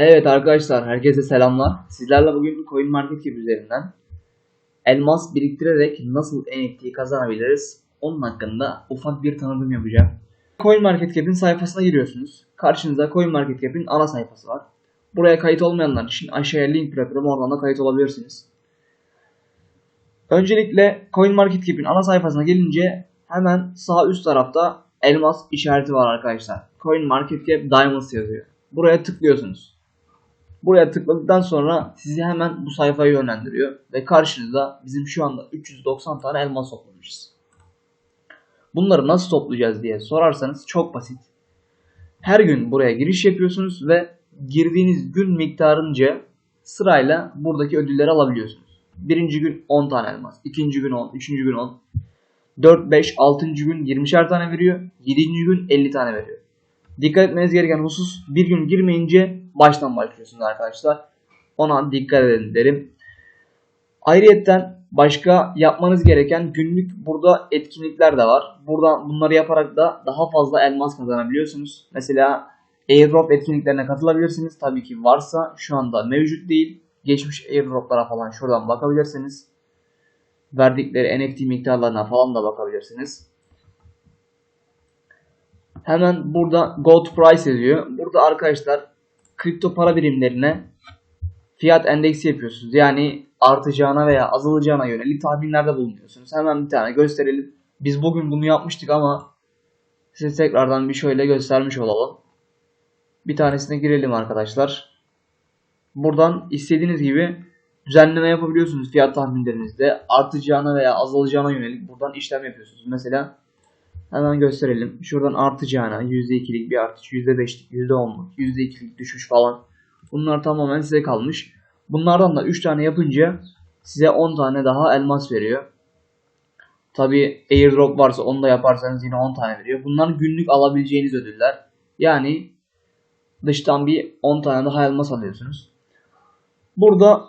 Evet arkadaşlar herkese selamlar. Sizlerle bugün Coin Market Cap üzerinden elmas biriktirerek nasıl NFT kazanabiliriz onun hakkında ufak bir tanıtım yapacağım. Coin Market Cap'in sayfasına giriyorsunuz. Karşınızda Coin Market Cap'in ana sayfası var. Buraya kayıt olmayanlar için aşağıya link bırakıyorum oradan da kayıt olabilirsiniz. Öncelikle Coin Market Cap'in ana sayfasına gelince hemen sağ üst tarafta elmas işareti var arkadaşlar. Coin Market Cap Diamonds yazıyor. Buraya tıklıyorsunuz. Buraya tıkladıktan sonra sizi hemen bu sayfaya yönlendiriyor. Ve karşınızda bizim şu anda 390 tane elmas toplamışız. Bunları nasıl toplayacağız diye sorarsanız çok basit. Her gün buraya giriş yapıyorsunuz ve girdiğiniz gün miktarınca sırayla buradaki ödülleri alabiliyorsunuz. Birinci gün 10 tane elmas, ikinci gün 10, üçüncü gün 10, 4, 5, 6. gün 20'şer tane veriyor, 7. gün 50 tane veriyor. Dikkat etmeniz gereken husus bir gün girmeyince baştan başlıyorsunuz arkadaşlar. Ona dikkat edin derim. Ayrıyetten başka yapmanız gereken günlük burada etkinlikler de var. Buradan bunları yaparak da daha fazla elmas kazanabiliyorsunuz. Mesela airdrop etkinliklerine katılabilirsiniz. Tabii ki varsa şu anda mevcut değil. Geçmiş airdroplara falan şuradan bakabilirsiniz. Verdikleri NFT miktarlarına falan da bakabilirsiniz. Hemen burada gold price yazıyor. Burada arkadaşlar kripto para birimlerine fiyat endeksi yapıyorsunuz. Yani artacağına veya azalacağına yönelik tahminlerde bulunuyorsunuz. Hemen bir tane gösterelim. Biz bugün bunu yapmıştık ama size tekrardan bir şöyle göstermiş olalım. Bir tanesine girelim arkadaşlar. Buradan istediğiniz gibi düzenleme yapabiliyorsunuz fiyat tahminlerinizde. Artacağına veya azalacağına yönelik buradan işlem yapıyorsunuz. Mesela Hemen gösterelim. Şuradan artacağına %2'lik bir artış, %5'lik, %10'luk, %2'lik düşüş falan. Bunlar tamamen size kalmış. Bunlardan da 3 tane yapınca size 10 tane daha elmas veriyor. Tabi airdrop varsa onu da yaparsanız yine 10 tane veriyor. Bunlar günlük alabileceğiniz ödüller. Yani dıştan bir 10 tane daha elmas alıyorsunuz. Burada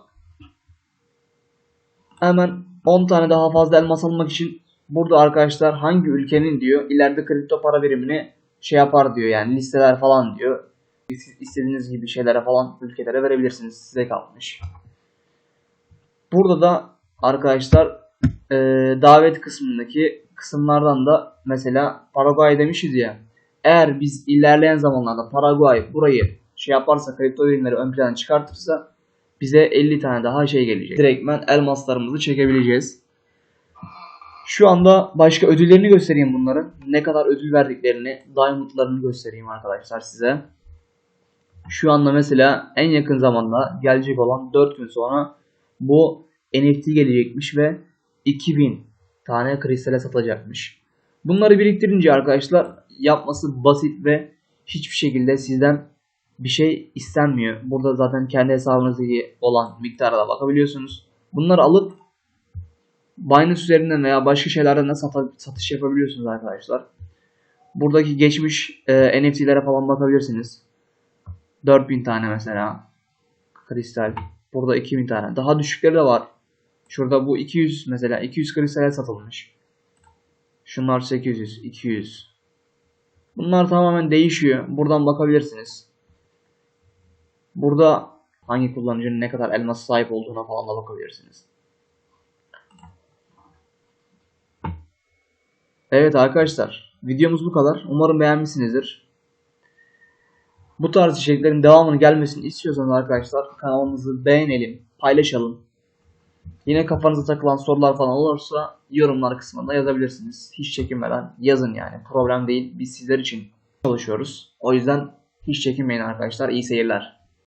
hemen 10 tane daha fazla elmas almak için burada arkadaşlar hangi ülkenin diyor ileride kripto para birimini şey yapar diyor yani listeler falan diyor. Siz istediğiniz gibi şeylere falan ülkelere verebilirsiniz. Size kalmış. Burada da arkadaşlar e, davet kısmındaki kısımlardan da mesela Paraguay demişiz ya. Eğer biz ilerleyen zamanlarda Paraguay burayı şey yaparsa kripto birimleri ön plana çıkartırsa bize 50 tane daha şey gelecek. Direktmen elmaslarımızı çekebileceğiz. Şu anda başka ödüllerini göstereyim bunların. Ne kadar ödül verdiklerini, diamondlarını göstereyim arkadaşlar size. Şu anda mesela en yakın zamanda gelecek olan 4 gün sonra bu NFT gelecekmiş ve 2000 tane kristale satacakmış. Bunları biriktirince arkadaşlar yapması basit ve hiçbir şekilde sizden bir şey istenmiyor. Burada zaten kendi hesabınızdaki olan miktara da bakabiliyorsunuz. Bunları alıp Binance üzerinden veya başka şeylerden de satış yapabiliyorsunuz arkadaşlar. Buradaki geçmiş e, NFT'lere falan bakabilirsiniz. 4000 tane mesela kristal. Burada 2000 tane. Daha düşükleri de var. Şurada bu 200 mesela 200 kristale satılmış. Şunlar 800, 200. Bunlar tamamen değişiyor. Buradan bakabilirsiniz. Burada hangi kullanıcının ne kadar elmas sahip olduğuna falan da bakabilirsiniz. Evet arkadaşlar, videomuz bu kadar. Umarım beğenmişsinizdir. Bu tarz içeriklerin devamını gelmesini istiyorsanız arkadaşlar kanalımızı beğenelim, paylaşalım. Yine kafanıza takılan sorular falan olursa yorumlar kısmında yazabilirsiniz. Hiç çekinmeden yazın yani. Problem değil. Biz sizler için çalışıyoruz. O yüzden hiç çekinmeyin arkadaşlar. İyi seyirler.